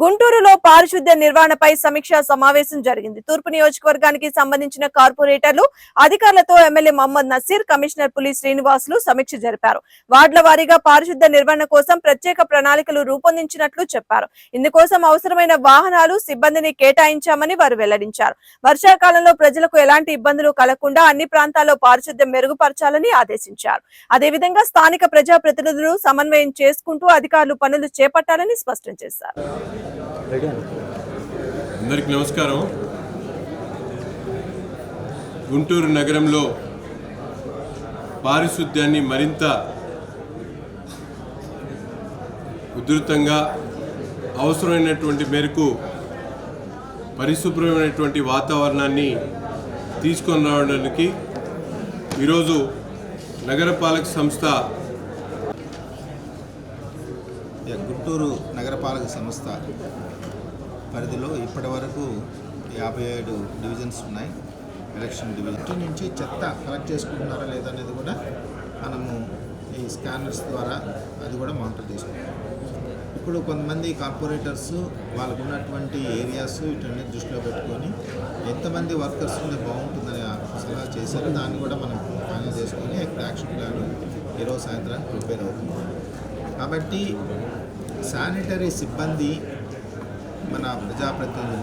గుంటూరులో పారిశుద్ధ్య నిర్వహణపై సమీక్షా సమావేశం జరిగింది. తూర్పు నియోజకవర్గానికి సంబంధించిన కార్పొరేటర్లు అధికారులతో ఎమ్మెల్యే మహమ్మద్ నసీర్ కమిషనర్ పులి శ్రీనివాసులు సమీక్ష జరిపారు. వార్డుల వారీగా పారిశుద్ధ్య నిర్వహణ కోసం ప్రత్యేక ప్రణాళికలు రూపొందించినట్లు చెప్పారు. ఇందుకోసం అవసరమైన వాహనాలు సిబ్బందిని కేటాయించామని వారు వెల్లడించారు. వర్షాకాలంలో ప్రజలకు ఎలాంటి ఇబ్బందులు కలగకుండా అన్ని ప్రాంతాల్లో పారిశుద్ధ్యం మెరుగుపరచాలని ఆదేశించారు. అదేవిధంగా స్థానిక ప్రజాప్రతినిధులు సమన్వయం చేసుకుంటూ అధికారులు పనులు చేపట్టాలని స్పష్టం చేశారు. అందరికి నమస్కారం. గుంటూరు నగరంలో పారిశుద్ధ్యాన్ని మరింత ఉధృతంగా అవసరమైనటువంటి మేరకు పరిశుభ్రమైనటువంటి వాతావరణాన్ని తీసుకొని రావడానికి ఈరోజు నగరపాలక సంస్థ గుంటూరు నగరపాలక సంస్థ పరిధిలో ఇప్పటి వరకు యాభై ఏడు డివిజన్స్ ఉన్నాయి. ఎలక్షన్ డివిజన్ ఇంటి నుంచి చెత్త కలెక్ట్ చేసుకుంటున్నారా లేదా అనేది కూడా మనము ఈ స్కానర్స్ ద్వారా అది కూడా మానిటర్ చేసుకుంటాం ఇప్పుడు కొంతమంది కార్పొరేటర్స్ వాళ్ళకు ఉన్నటువంటి ఏరియాస్ వీటన్ని దృష్టిలో పెట్టుకొని ఎంతమంది వర్కర్స్ ఉంటే బాగుంటుందని సలహా చేశారు. దాన్ని కూడా మనం ఫైనల్ చేసుకొని యాక్షన్ ప్లాన్ ఈరోజు సాయంత్రానికి ప్రిపేర్ అవుతుంది కాబట్టి శానిటరీ సిబ్బంది మన ప్రజాప్రతినిధులు